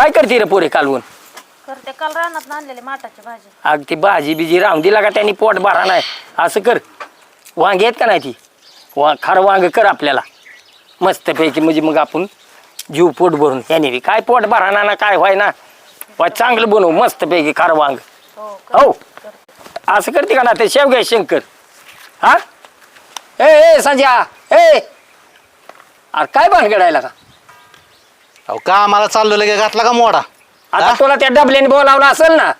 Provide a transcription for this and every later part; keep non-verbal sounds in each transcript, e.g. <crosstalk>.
काय करते रे पोरे कालवून? करते काल रानात आणलेली माटाची भाजी. अग ती भाजी बिजी राहून दिला का त्यांनी पोट भरा नाही? असं कर. वांगे आहेत का नाही ती? वा खरं वांग कर आपल्याला. मस्तपैकी म्हणजे मग आपण जीव पोट भरून. याने बी काय पोट भरा ना काय व्हाय ना? वा चांगलं बनवू मस्तपैकी खरं वांग. हो हो. असं करते का ना ते शेवगे शंकर. हा? ए ए संजया ए! अरे काय भानगडायला का? अहो का आम्हाला चाललो लगे घातला का मोडा? आता हा? तुला त्या डबल्याने बोलावलं असेल ना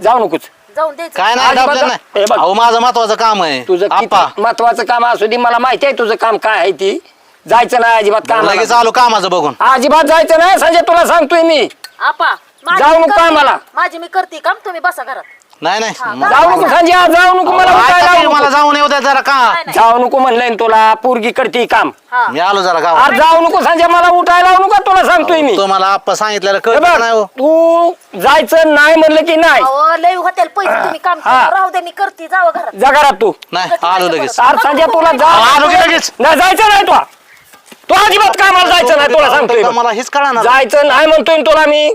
जाऊ नकोच. जाऊन द्यायचं काय नाही हे बघ. अहो माझं महत्वाचं काम आहे. तुझं आप्पा. किती महत्वाचं काम असू दे मला माहिती आहे तुझं काम काय आहे ती. जायचं नाही अजिबात काम लगेच आलो कामाचं बघून. अजिबात जायचं नाही संजय तुला सांगतोय मी. आपा माझी जाऊ मी नको करते. कामाला. काम. माझी मी करते काम तुम्ही बसा घरात. नाही नाही. हा, जाऊ नको संजय जाऊ नको मला अहो, उठायला ऐका लावू की, मला नको. जाऊन येऊ द्या जरा का? नाही, नाही. जाऊ नको म्हणलंय ना तुला पोरगी करते काम. हा. मी आलो जरा गावात. आज जाऊ नको संजय मला उठायला लावू नको तुला सांगतोय मी. तुम्हाला आप्पा सांगितलेलं हे कळत बघ, नाही हो. तू जायचं नाही म्हणलं की नाही. अहो लय होतील पैसे तुम्ही काम हा. करा. राहू दे मी करते. जावं घरात. जा घरात तू. नाही आलो लगेच. अरे संजय तुला जा. अहो, आलो की लगेच. नाही जायचं नाही तुला. तू अजिबात कामाला जायचं नाही तुला सांगतोय बघ. मला हेच कळा ना जायचं नाही म्हणतोय ना तुला मी.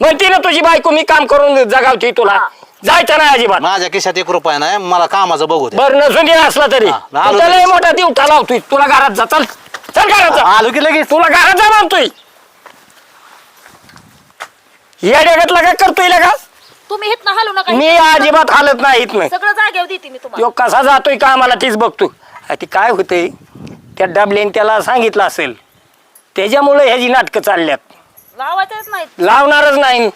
म्हणते ना तुझी बायको मी काम करून जगावते तुला. हा. जायचं नाही अजिबात. माझ्या खिशात एक रुपया नाही मला कामाचं बघू दे. बरं नसून असला तरी. हा, आलो लय. मोठा दिवटा लावतोय. तुला घरात जा. चल. चल घरात जा. आलो की लगेच. तुला घरात जा म्हणतोय. या डेगतला काय करतोय का? तुम्ही हित हलू नका मी अजिबात हालत नाही इथनं. सगळं जागेवर देते मी तुम्हाला. तो कसा जातोय का आम्हाला तीच बघतो. आ, ती काय होतंय? त्या डबलेन त्याला सांगितलं असेल. त्याच्यामुळे ह्याची नाटकं चालल्यात. लावायचंच नाही लावणारच नाही.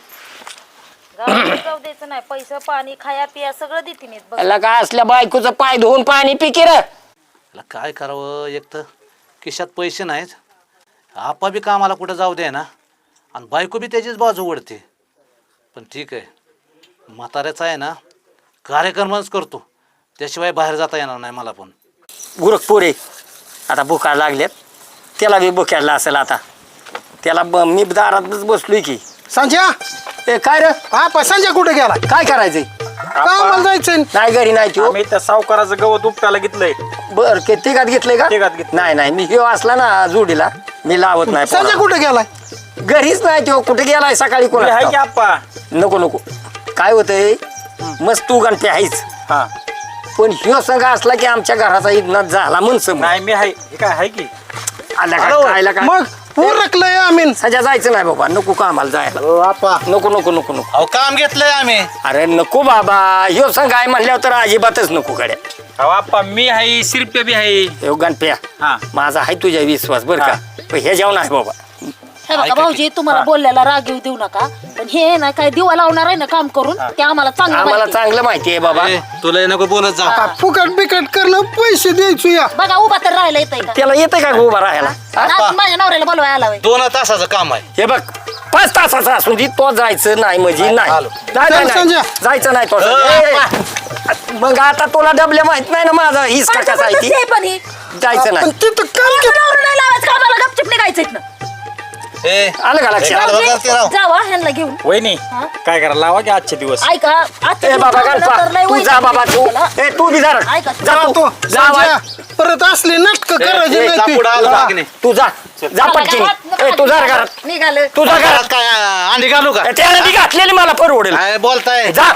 गावाला जाऊ द्यायचं नाही. पैसे पाणी खाया पिया सगळं देते मी. त्याला काय असल्या बायकोचं पाय धुवून पाणी पिकी रे? याला काय करावं एक तर? खिशात पैसे नाहीत. आपा बी कामाला कुठं जाऊ दे ना? आणि बायको बी त्याचीच बाजू ओढते. पण ठीक आहे. म्हाताऱ्याचा आहे ना कार्यक्रमच करतो. त्याशिवाय बाहेर जाता येणार नाही मला पण. गुरखपुरे आता भुका लागल्यात. त्याला बी भुक्याला असेल आता. त्याला ब- मी दारातच बसलोय की. संजय! ए काय रे? हा संजय कुठे गेला? काय करायचंय? कामाला नाही घरी नाही तो आम्ही त्या सावकाराचं गवत उपटायला घेतलंय. बर तिघात घेतलंय का? तिघात घेतलंय. नाही नाही मी ह्यो असला ना जोडीला. मी लावत नाही संजय पोराला. कुठे गेलाय? घरीच नाही तो कुठे गेलाय सकाळी आहे की कोणा आप्पा? नको नको. काय होतंय? मस्त तू गणपे आहेच. हा. पण ह्यो संघ असला की आमच्या घराचा इदनात झाला म्हणसं नाही मी आहे. हे काय आहे की? आला का. खायला का? मग उरकलंय आम्ही. सध्या जायचं नाही बाबा नको कामाला जायला. आपा नको नको नको नको. अहो काम घेतलंय आम्ही. अरे नको बाबा ह्यो संघ आहे म्हणल्यावर तर अजिबातच नको गड्या. अहो आप्पा मी आहे शिरप्या बी आहे. ह्यो गणप्या हा. माझा आहे तुझ्या विश्वास बरं का? पण हे जेवण आहे बाबा. हे बघा भाऊजी तुम्हाला बोलल्याला राग येऊ देऊ नका. पण हे ना काय दिवा लावणार आहे ना काम करून ते आम्हाला चांगलं आम्हाला माहिती. चांगलं माहिती आहे बाबा. ए, तुला हे नको बोलत जा. फुकट बिकट करणं पैसे द्यायचो या. बघा उभा तर राहायला येतंय का? त्याला येतं का उभा राहायला? आज माझ्या नवऱ्याला बोलवायला आला होय. दोन तासाचं काम आहे. हे बघ पाच तासाचा असून दे तो जायचं नाही म्हणजे नाही आलो. नाही, नाही, चल, नाही. संजय. जायचं नाही तो. ए, मग आता तुला डबल्या माहीत नाही ना माझा हिसका काय कसा आहे ती? जबरदस्ती आहे पण ही? जायचं पण नाही. तिथं काम नवरा नाही लावायचं का आम्हाला गपचिप निघायचं इथनं. ए, आलं का लक्षात? चालू करते राव. जावा ह्यांना घेऊन. वहिनी हा? काय करा लावा की आजचे दिवस? ऐका आजच्या ए बाबा दिवसानंतर गणपा लय तू वैताग जा बाबा तू. येतो ए तू बी जरा ऐका, जा तू. जा बाई. संजय परत असले नाटक करायचे ए, जा नाही पुढं ते. जा. जा ए तू जा रे घरात. निघालं. तू जा घरात घरात. काय अंडी घालू का? ए, त्याला बी घातलेली मला परवडेल. काय बोलताय. जा.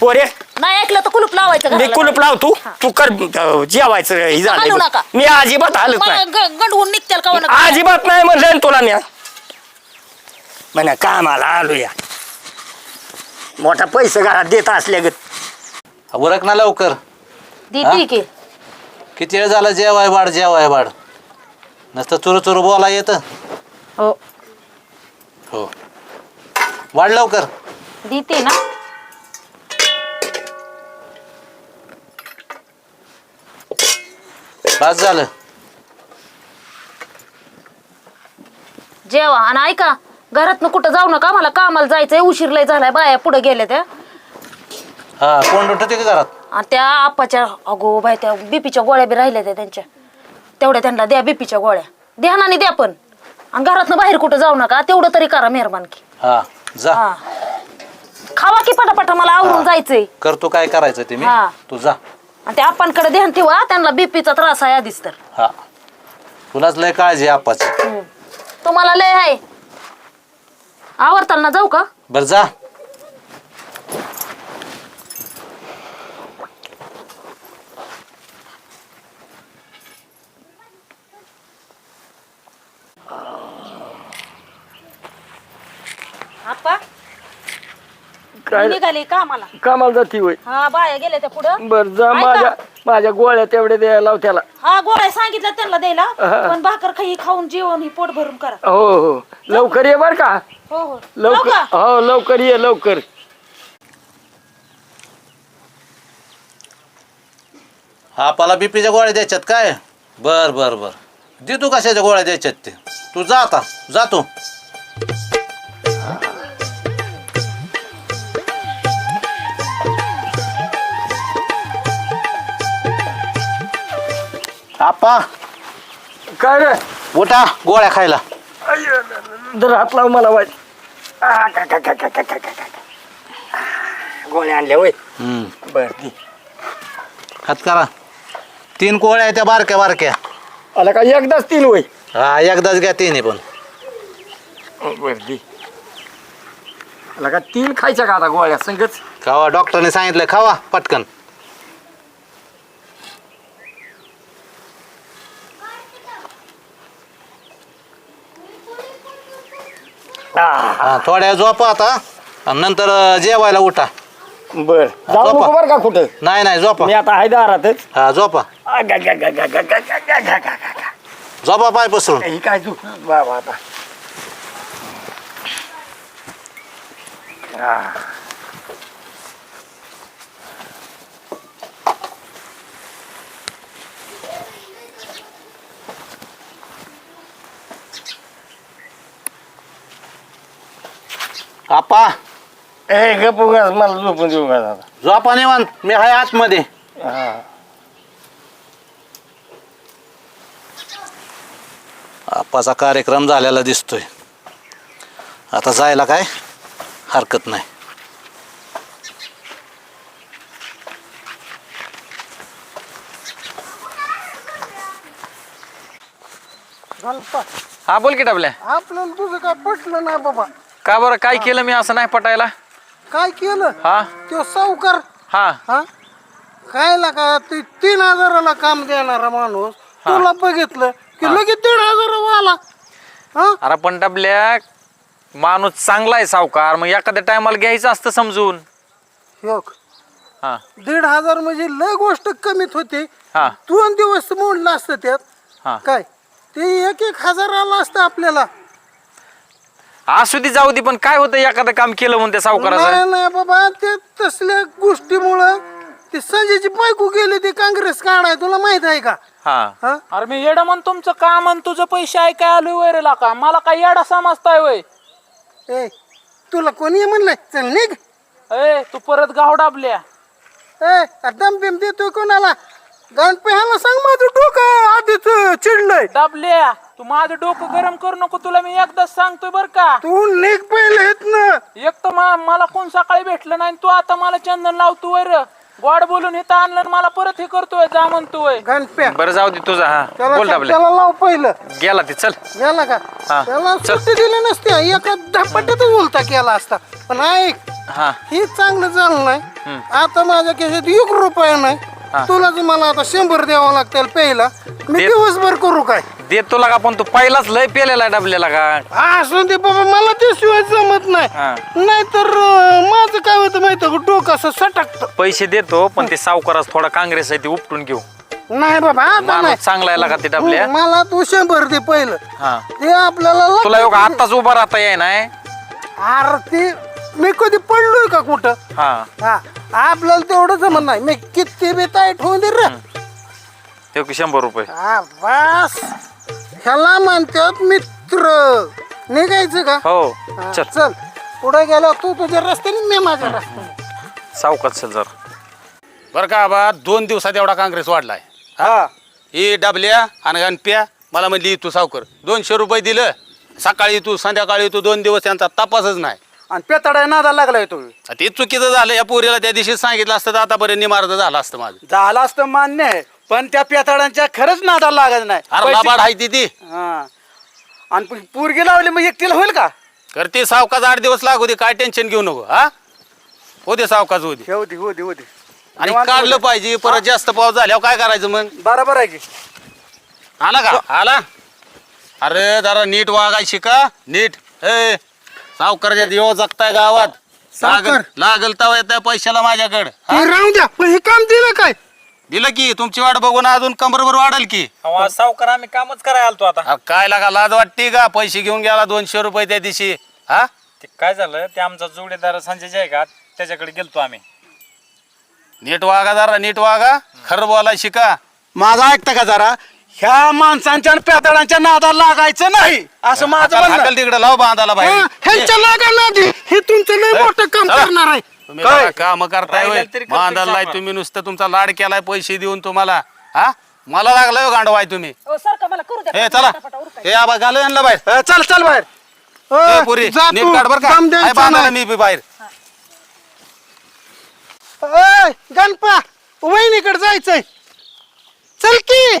पोरे नाही ऐकलं तर कुलूप लावायचं मी घराला. कुलूप लाव तू. तू कर अं, जेवायचं हे हालू झालं नका. मी अजिबात हालत मला नाही. ग- गंडवून निघतील का म्हणा अजिबात नाही म्हणलं ना तुला मी. म्हणा कामाला आलो या मोठा पैसे घरात देत असल्या गत उरक ना लवकर. देते की. किती वेळ झाला जेवाय बाड जेवाय बाड नसतं चुरू चुरू बोला येत. हो. हो. वाढ लवकर. देते ना. बस झालं. जेवा आणि ऐका घरातनं कुठं जाऊ नका मला कामाला जायचंय उशीर लय झालाय बाया पुढे गेल्या त्या. हा कोण उठते का घरात? आणि त्या आपाच्या अगो बाय त्या बीपीच्या गोळ्या बी राहिल्या त्या त्यांच्या. तेवढ्या त्यांना द्या बीपीच्या गोळ्या. ध्यानाने द्या पण. आणि घरातनं बाहेर कुठं जाऊ नका तेवढं तरी करा मेहरबान की. हा जा. हा. खावा की पटापटा मला आवरून जायचंय. करतो काय करायचं ते मी. हा. तू जा. आणि त्या आपांकडे ध्यान ठेवा त्यांना बीपीचा त्रास आहे आधीच तर. हा. तुलाच लय काळजी आहे हम्म. तुम्हाला लय आहे. आवरताना जाऊ का? बर जा आपा काय निघाली कामाला कामाला जाती होय. हा बाया गेल्या त्या पुढं. बर जा ऐका. माझ्या माझ्या गोळ्या तेवढ्या द्यायला लाव त्याला. हा गोळ्या सांगितलं त्यांना द्यायला. हा. पण भाकर खाई खाऊन जेवण ही पोट भरून करा. हो हो. लवकर ये बर का? हो हो. लवकर का? हो लवकर ये लवकर. आपाला बीपीच्या गोळ्या द्यायच्यात काय? बर बर बर. दे तू कशाच्या गोळ्या द्यायच्यात ते. तू जा आता. जा आप्पा. काय रे? उठा गोळ्या खायला. हात लाव मला वाट गोळ्या आणल्या होय. बर ती हात करा. तीन गोळ्या आहेत त्या बारक्या बारक्या. आला का? एकदाच तीन होय. हा एकदाच घ्या तिन्ही पण. बर का? तीन खायच्या का आता गोळ्या? संगच. खावा डॉक्टरने सांगितलं खावा पटकन. आ, हा थोड्या झोपा आता आणि नंतर अं, जेवायला उठा बर जाऊ झोपा. नको बर का कुठं नाही नाही झोपा मी आता आहे दारातच हा झोपा आ, गा, गा, गा, गा, गा, गा, गा, गा, गा, गा, गा, गा. झोपा पाय पसरून ही काय तू बाबा आता आपा ए गप उगाच मला झोपून देऊ का दादा? झोपा निवांत मी आहे आतमध्ये. हा. आप्पाचा कार्यक्रम झालेला दिसतोय. आता जायला काय? हरकत नाही. हा बोल की डबल्या. आपल्याला तुझं काय पटलं नाही बाबा. का बरं? काय केलं मी असं नाही पटायला? काय केलं? हा. तो सावकार. हा. हा? खायला का? ते तीन हजाराला काम देणारा माणूस तुला बघितलं की लगेच दीड हजार आला. हा? अरे पण डबल्या माणूस चांगला आहे सावकार. मग एखाद्या टायमाला घ्यायचं असतं समजून. हा दीड हजार म्हणजे लय गोष्ट कमीत होती. हा. दोन दिवस मोडलं असतं त्यात. हा. काय? ते एक एक हजार आला असतं आपल्याला. असू दे जाऊ दे पण काय होतं एखादं काम केलं म्हणून त्या सावकाराचं? नाही नाही बाबा ते तसल्या गोष्टीमुळं ते संजयची बायको गेली ती काँग्रेस काढाय तुला माहीत आहे का? हा. हा? अरे मी येडा म्हण तुमचं काम आणि तुझं पैसे ऐकाय आलोय वैरेला का मला काय येडा समजताय वय? ए तुला कोणी म्हणलंय? चल निघ. ए तू परत गाव डाबल्या. ए दम बिम देतोय कोणाला? गणपेहाला सांग माझं डोकं आधीच चिडलंय. डाबल्या तू माझं डोकं गरम करू नको तुला मी एकदाच सांगतोय बर का? तू निघ पहिले येत ना एक तर मा- मला कोण सकाळी भेटलं नाही आणि तू आता मला चंदन लावतो वर. गोड बोलून इथं आणलं आणि मला परत हे करतोय जा म्हणतोय. गणप्या. बरं जाऊ दे तुझा हा. बोल डबल्या त्याला लाव पहिलं. गेला ते चल. गेला का? हा. त्याला चल. सुट्टी दिली नसते एका धपाट्यातच उलटा केला असता. पण ऐक हा. हे चांगलं झालं नाही. आता माझ्या खिशात एक रुपया नाही. तुलाच मला आता शंभर द्यावं लागतील पहिला. मी दे- दिवसभर करू काय? देत तुला का पण तू पहिलाच लय पेलेला आहे डबल्याला का? असू दे बाबा मला ते शिवाय जमत नाही. हा. नाहीतर अं, माझं काय होतं माहिती का? डोकं असं सटकत. पैसे देतो पण ते सावकाराच थोडा काँग्रेस आहे ते उपटून घेऊ. नाही बाबा आता नाही. माणूस चांगला आहे का ते डबल्या. हं, मला तू शंभर दे पहिलं. हा. ते आपल्याला लागतं. तुला योग आत्ताच उभा राहता येई नाही अरे ते मी कधी पडलोय का कुठं? हा. हा आपल्याला तेवढं जमत नाही मी किती बी ताईट होऊन दे रे. ते की शंभर रुपये. हा बस. ह्याला म्हणतात मी मित्र. निघायचं का? हो हा, चल. चल. पुढे गेला तू तुझ्या रस्त्याने मी माझ्या रस्त्याने. सावकाश चल जरा. बरं का बा दोन दिवसात एवढा काँग्रेस वाढलाय. हा? ही. डबल्या आणि गणप्या मला म्हणली तू सावकर दोनशे रुपये दिलं. सकाळी तू संध्याकाळी तू दोन दिवस त्यांचा तपासच नाही. आणि पेताडा नादा लागलाय तुम्ही ते चुकीचं झालं. या पोरीला त्या दिवशी सांगितलं असतं तर आतापर्यंत निमार्ग झालं असतं माझं. झालं असतं मान्य आहे पण त्या पेताडांच्या खरंच नादा लागत नाही. अरे पैसे- लाबाड आहे ती ती. हा. आणि पोरगी लावली मग एकटीला होईल का? करते सावकाच आठ दिवस लागू दे काय टेन्शन घेऊ नको हा? हो दे सावकाच हो दे. हो दे हो दे आणि निवांत काढलं. पाहिजे परत जास्त पाऊस झाल्यावर काय करायचं मग? बरोबर आहे की. आला का? आला? अरे जरा नीट वागाय शिका नीट. ए सावकारच्या दिवस जगताय गावात. लागल सावकार. लागल तवा येत पैशाला माझ्याकडे. ते राहू द्या पण हे काम दिलं काय? दिलं की तुमची वाट बघून अजून कंबरभर वाढेल की. सावकार आम्ही कामच करायला आलतो आता. अहो, काय लागा लाज वाटते का? पैसे घेऊन गेला दोनशे रुपये त्या दिवशी. हा? ते काय झालं ते आमचा जोडीदार संजय जे आहे का त्याच्याकडे गेलतो आम्ही. नीट वागा जरा नीट वागा. खरं बोलाय शिका माझं ऐकता का जरा? ह्या माणसांच्या आणि पेताडांच्या नादाला लागायचं नाही. असं माझं म्हणणं तिकडे लाव बांधाला हा, बाहेर ह्यांच्या लागा ना दे. हे तुमचं लय मोठं काम चला. करणार आहे. तुम्ही काय? काम करताय होय. राहिलेलं तरी करतोय बांधायला. तुम्ही नुसतं तुमचा लाड केलाय पैसे देऊन तुम्हाला. हा? मला लागलाय हो गांडवाय तुम्ही. सारखं मला करू द्या. हे चला. हे आबा घालू यांना बाहेर. अ, चल चल बाहेर. ए, अ, पुरी जा नीट तू, काढ बर का. दम द्यायचा आहे बांधायला नाही. मी बी बाहेर. गणपा वहिनीकडे जायचंय. चल की.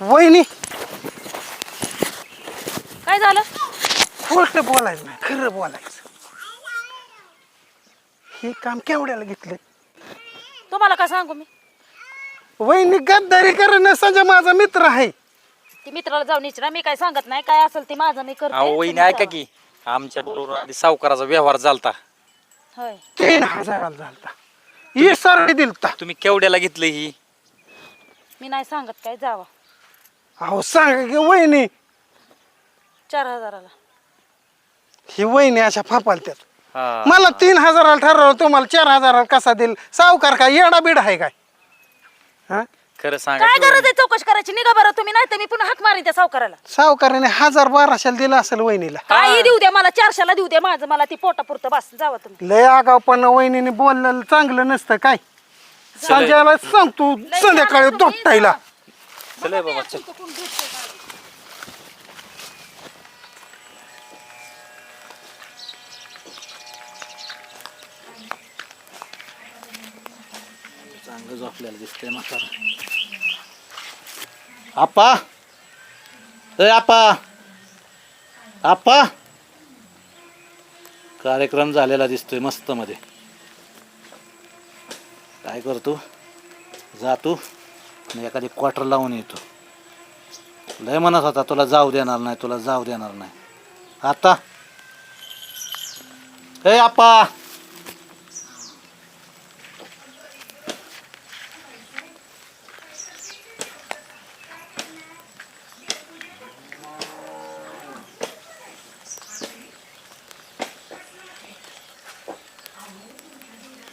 वहिनी काय झालं? खोट बोलायचं नाही खरं बोलायचं. हे काम केवढ्याला घेतलं? तुम्हाला काय सांगू मी? वहिनी गद्दारी करणं संजय माझा मित्र आहे. ती मित्राला जाऊन विचारा मी काय सांगत नाही काय असेल ते माझं मी करते. अहो वहिनी ऐका की आमच्या डोर आधी सावकाराचा व्यवहार झालता. होय. तीन हजाराला झालता. ही सरळी दिलता. तुम्ही केवढ्याला घेतलं ही? मी नाही सांगत काय जावा. अहो सांग की वहिनी. चार हजाराला. ही वहिनी अशा फापालत्यात. हा. मला तीन हजाराला ठरवलं तुम्हाला चार हजाराला कसा देईल? सावकार काय येडा बीड आहे काय? हा? खरं सांगा काय की गरज आहे चौकशी करायची? निघा बरं तुम्ही नाही तर मी पुन्हा हाक मारीन त्या सावकाराला. सावकाराने हजार बाराशेला दिला असेल वहिनीला. काही देऊ द्या मला चारशेला देऊ द्या माझं मला ती पोटापुरतं बस जावा तुम्ही. लय आगाव पण वहिनीने बोललेलं चांगलं नसतं काय? संजयला सांगतो संध्याकाळी दोपटायला. चल हे बाबा चल. आप्पा! ए आप्पा! आप्पा! कार्यक्रम झालेला दिसतोय मस्त मध्ये. काय करतो? जातो आणि एखादी क्वार्टर लावून येतो. लय म्हणत होता तुला जाऊ देणार नाही तुला जाऊ देणार नाही. आता? ए आप्पा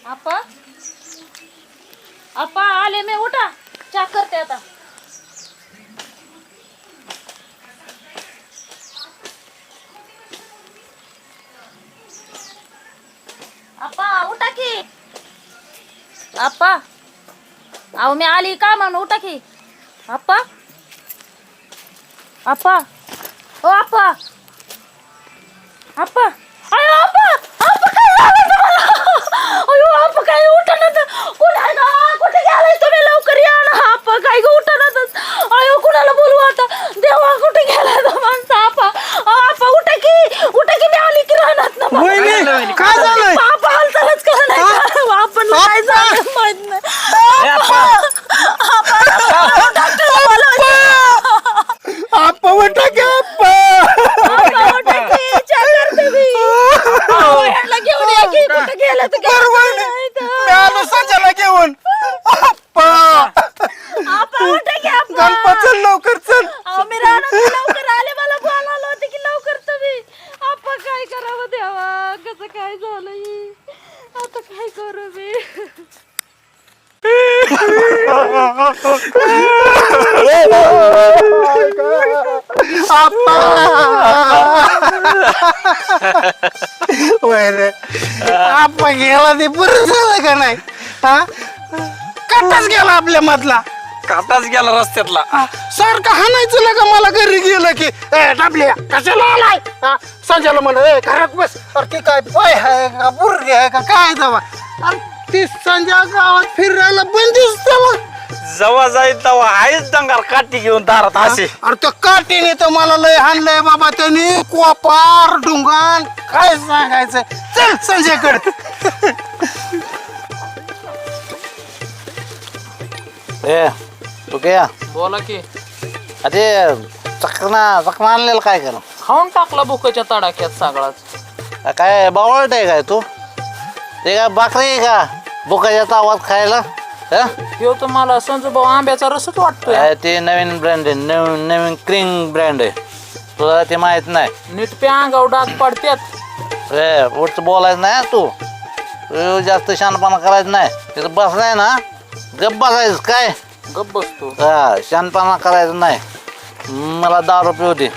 आपा आपा आले मी उठा चहा करते आता आपा उठा की आपा अहो मी आली का म्हणून? उठा की. आप्पा. आप्पा. ओ आप्पा. आप्पा. अयो आप्पा. आपा काय झालं तुम्हाला? अयो आपा काय उठणं कुठे ना? कुठे गेलाय तुम्ही? लवकर या ना आप्पा. काय ग उठणं अयो कुणाला बोलू आता? देवा कुठे गेला तो माणसा आप्पा? की उठा की मी आली की राहणार ना मग. वहिनी काय झालंय? आपा हालचालच कर नाही. आपण काय झालं माहीत नाही. आपा आपा डॉक्टर बोलवा. आप्पा उठा की आप्पा. आपा उठा की चहा करते मी. अहो, ह्याला घेऊन या की कुठे गेला तर बरं वहिनी मी आलो संजयला घेऊन आप्पा आपा उठा की आपा गणपत चल लवकर चल अहो, मी रानात लवकर आले मला बोलावलं होतं की लवकर तुम्ही आपा काय करावं देवा कसं काय झालं हे? आता काय करू मी होय रे आपण गेला ते बरं झालं का नाही? हा? कटाच गेला आपल्या मधला. काटाच गेला रस्त्यातला. हा, सारखं हाणायचं ना का मला घरी गेलं की. ए डाबल्या कशाला आलाय? हा, संजयला ए घरात बस. अरे ती काय पाय आहे का बुर्री आहे का काय दवा अरे ती संजय गावात फिरायला बंदिस त्याला जवळ जाईल तेव्हा आहेच डंगार काठी घेऊन दारात असे अरे त्या काठीने तर मला लय हाणलंय बाबा त्यांनी. कोपार डुंगान काय सांगायचं? चल संजयकडे ए तू काय बोला की. अरे चकना चकना आणलेलं काय केलं? खाऊन टाकला भुकाच्या तडाख्यात सगळाच. काय बावळट आहे काय तू? ते काय बाकरी आहे का? बुकाच्या तावात खायला? हा? ह्यो तर मला संजू भाऊ आंब्याचा रसच वाटतोय. काय ते नवीन ब्रँड आहे. नवीन नवीन क्रिंग ब्रँड आहे. तुला ते माहीत नाही. नीट पे अंगावर डाग पडत्यात. रे पुढचं बोलायचं नाही हा तू. तू जास्त शानपणा करायचं नाही. तिथं बसलाय ना? गप्प बसायचं काय? गप बसतो. हा शानपणा करायचं नाही. मला दारू पिऊ दे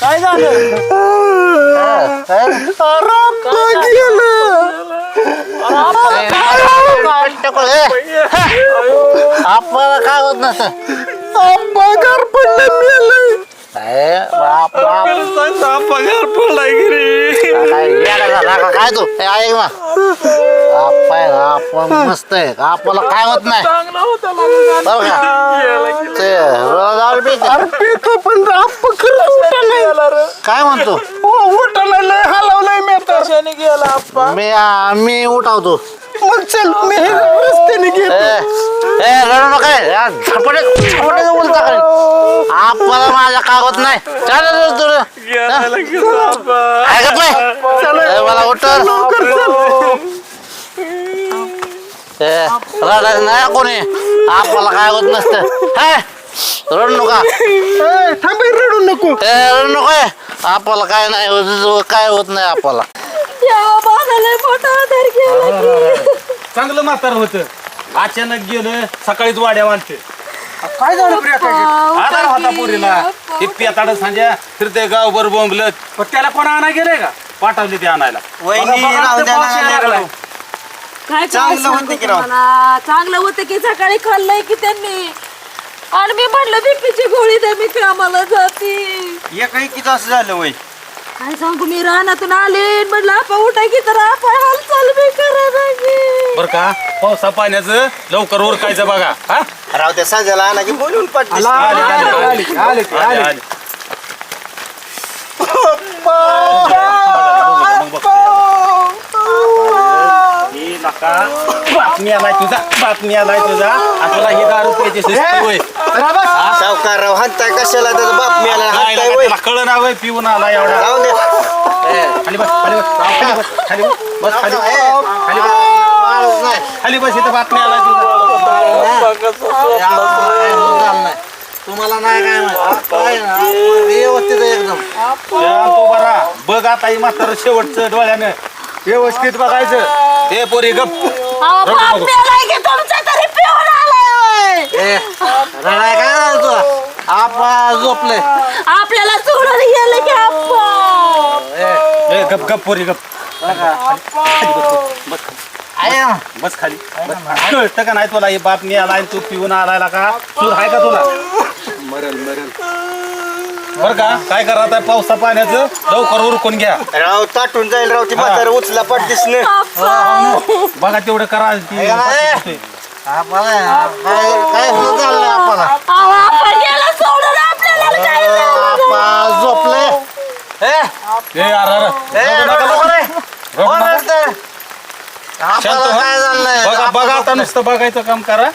काय झालं? आपल्याला काय होत नसतं. पगार पडलं मेलं. ए, बाप बाप. पगार पडलाय गिरी काय तू? ऐक ना. आपण मस्त आहे. आपल्याला काय होत नाही. पण आपण खरंच उठा नाही काय म्हणतो? हो लय हलवलंय मी कशाने गेला आप्पा? मी आ, मी उठावतो. मग चल मी हे रस्त्याने ए गेलो ए रडू नका या झपटे झपटे बोलता काय? आपल्याला माझ्या काय होत नाही चालेल तुला? ऐकत नाही ए, मला उठर ए रडायचं नाही कोणी. आपल्याला काय होत नसतं. हे रडू नका. ए, थांब हे, रडू नको. ए रडू नको. आपल्याला काय नाही होत काय होत नाही आपल्याला. देवा माझा लय मोठा आधार केला की. चांगलं म्हातार होतं. अचानक गेलं सकाळीच वाड्या मानते काय झालं प्रिया आधार होता पोरीला. ते पेताड सांजा फिरते गाव बर बोंबलत. पण त्याला कोण आणा गेलंय का? पाठवले ते आणायला. काय काय सांगू तुम्हाला? चांगलं होतं की सकाळी खाल्लंय की त्यांनी? आणि मी म्हटलं बीपीची गोळी द्या मी कामाला जाते. एकही किती असं झालं वय? काय सांगू मी रानातून आले. म्हटलं आपा उठा की तर आपा हालचाल बी करा बर का? पावसा पाण्याचं लवकर उरकायचं बघा. हा? राव त्या सांजाला आणा की बोलून पाठली आले, आले, आले. आले, आले. बातमी आलाय तुझा बातमी आलाय तुझा. आणि तुला हे दारू प्यायची शिस्त होय सावकार राव हाणताय कशाला? त्याचा बाप मिळाला लागा वय कळलं ना वय पिऊन आला एवढा. राहू दे. खाली बस खाली बस खाली बस खाली बस बस खाली खाली बस. खाली बस इथं बातमी आलाय तुझा. तुम्हाला नाही काय माहीत. व्यवस्थित एकदम. तो बरा. बघ आता ही म्हातार शेवटचं डोळ्यानं. व्यवस्थित बघायचं. ते पोरी गप. अहो, बाप मेलाय की तुमचा तरी पिऊन आलाय होय. ए रडाय काय झालं आपा झोपले आपल्याला सोडून गेलं की आप्पा. ए गप गप पोरी गप. आहे ना बस खाली. कळतं का नाही तुला? ही बातमी आलाय तू पिऊन आलाय का? तू आहे का तुला? मरल मरल. बर का काय करा आता पावसा पाण्याचं लवकर उरकून घ्या राव ताटून जाईल राव ती म्हातारा उचला पाठलीस न बघा तेवढं करा ती हे काय काय होत झालं नाही आपल्याला अहो, आप्पा गेला सोडून आपल्याला काय झालं? आपा झोपले ए ए, अरे, अरे. ए, रडू नका, रडू रडू. नका. रडू कोण नका. रडतंय? शांत आपल्याला व्हा. काय झालं नाही? बघा बघा आता नुसतं बघायचं काम करा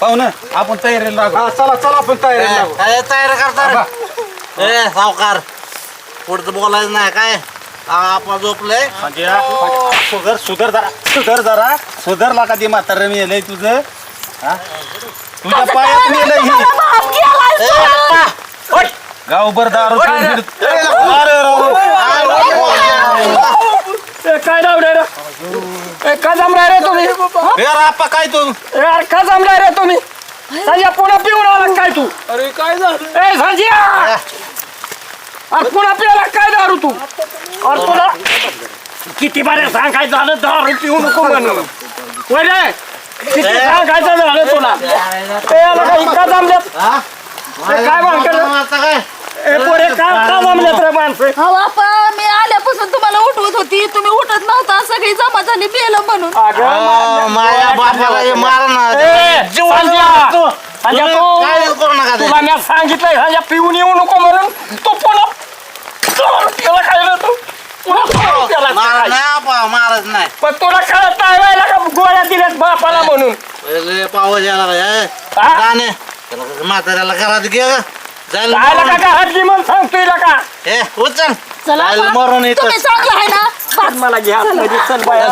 पाहू ना आपण तयारीला लागू. चला चला आपण तयारी काय काय तयार करता रे? ए सावकार पुढचं बोलायचं नाही काय? आपण झोपले म्हणजे सुधर सुधर जरा सुधर जरा. सुधरला का ती म्हातारं मेलंय तुझं. हा? तुझ्या पायात मेलंय ही गेलाय सोडून. गावभर दारू पिऊन फिरत- अरे, अरे, अरे. ए, काय जमलाय रे ए, रे तुम्ही. ए, आप्पा काय तू? ए, अरे काय जमलाय रे तुम्ही. संजय पुन्हा पिऊन आला काय तू? अरे काय झालं? ए संजय! अरे पुन्हा पियाला काय दारू तू? अरे तुला किती बऱ्या सांगायचं झालं दारू पिऊ नको म्हणून. होय रे? किती सांगायचं झालं तुला? याला काय का जमल्यात ए, काय? ए पोरे का का जमल्यात रे माणसं? हो मी आल्यापासून तुम्हाला उठवत होती. तुम्ही उठत नव्हता. सगळी जमा झाली मेलं म्हणून. अगं माझ्या बापाला हे मार ना ए, संजय! तू. संजय, तुम्ही तू- काय करू नका ते. तुला मी सांगितलंय पिऊन येऊ नको म्हणून. तू पुन्हा प्यायला काय रे तू. पुन्हा दारू प्यायला मार काय? नाही आप्पा मारत नाही. पण तुला कळत नाही व्हायला का गोळ्या दिल्यात बापाला म्हणून. पहिले पावस यायला लागला, ए. हा? गाणे त्याला म्हाताऱ्याला घरात घे ग. जायला का म्हणून सांगतोय का ए उचल चला जायला बा. मरून येतं तुम्ही चांगलं आहे ना बस. मला घ्या आतमध्ये चल बाया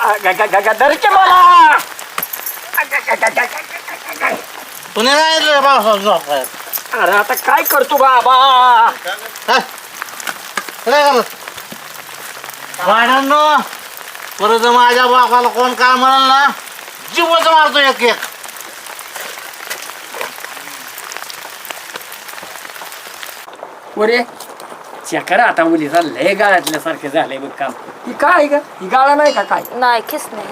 आ, ग- ग- ग- ग- धर की मला आ, ग- ग- ग- ग- ग- ग- ग. पुणे नाही पावसात झोपायला. अरे आता काय करतो बाबा हा? काय करत भांडणं परत माझ्या बापाला कोण काय म्हणाल ना जीवच मारतो एक एक पुरे. चकर आता मुलीचा लय गाळ्यातल्यासारखे झालंय बघ काम. ही काय ग? ही गाळा नाही का काय? नाही किस नाही.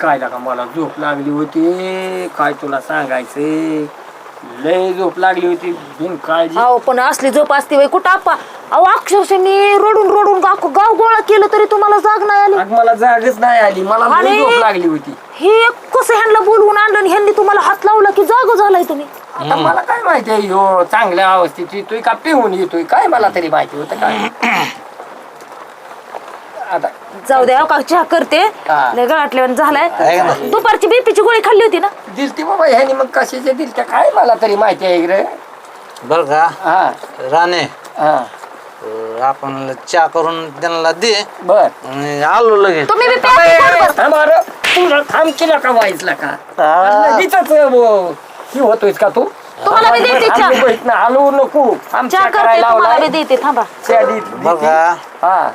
काय लागा मला झोप लागली होती? काय तुला सांगायचे लय झोप लागली होती बिन काळजी अहो पण असली झोप असते बाई कुठं आपा? अहो अक्षरशः मी रडून रडून गाव गाव गोळा केलं तरी तुम्हाला जाग नाही आली. आज मला जागच नाही आली. मला लय आणि- झोप लागली होती. हे कसं ह्यांना बोलवून आणलं आणि ह्यांनी तुम्हाला हात लावला की जाग झालाय तुम्ही? आता मला काय माहिती आहे? ह्यो चांगल्या अवस्थेत येतोय का पिऊन येतोय. काय मला तरी माहिती होतं काय <coughs> आता जाऊ द्या हो का? चहा करते. हा. लय गळाटले झालाय. आहे ना? दुपारची बीपीची गोळी खाल्ली होती ना? दिलती बाबा ह्यानी मग कशाचे दिलत्या काय मला तरी माहिती आहे रे बर का? हा. राणे हा. अं, आपण चहा करून त्यांना दे. बर. आणि आलो लगेच. तुम्ही बी. थांब तुला थांब केला का वाईसला का? लगेचच ही होतोयस का तू? तुम्हाला बी देते चहा. बघ हलवू नको. चहा करते करायला तुम्हाला बी लावलाय. देते थांबा. चहा दे- बर देते. का हा.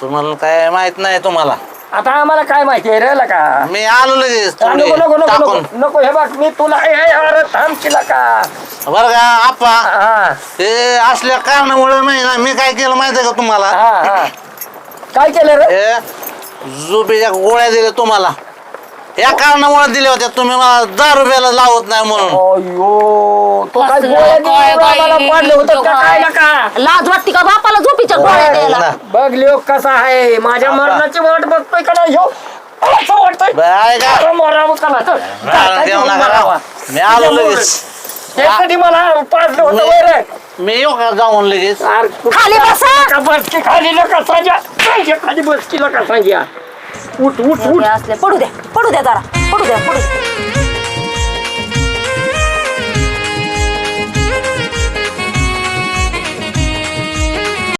तुम्हाला काय माहीत नाही तुम्हाला. आता आम्हाला काय माहिती आहे रे का मी आलो लगेच नको थोडी नको नको टाकून. नको नको हे बघ मी तुला ए, ए, अरे थांब केला का बर का आप्पा. हा हे. असल्या कारणामुळे नाही ना मी काय केलं माहितीये का तुम्हाला? हा हा. काय केलं रे? हे झोपेच्या गोळ्या दिल्या तुम्हाला. या कारणामुळे दिल्या होत्या. तुम्ही मला दहा रुपयाला लावत नाही म्हणून. अयो तो काय असं गोळ्या काय देऊन आम्हाला बाई, पाडलं होतं का काय काय? नका? लाज वाटते का बापाला झोपीच्या गोळ्या द्यायला? बघ लोक कसा आहे. माझ्या मरणाची वाट बघतोय का नाही ह्यो? असं वाटतंय. बरं, आहे का? अरे मरावं का ना? चल, मारून देऊ नका मरावा. मी आलो लगेच. मला पाडलं होतं मी- वय रे मी येऊ का जाऊन लगेच? अरे खाली बसा. का बसकी खाली नका सांग्या सांग्या खाली बसकी नका सांग्या उठ उठ उठ असले पडू द्या पडू द्या जरा पडू द्या पडू.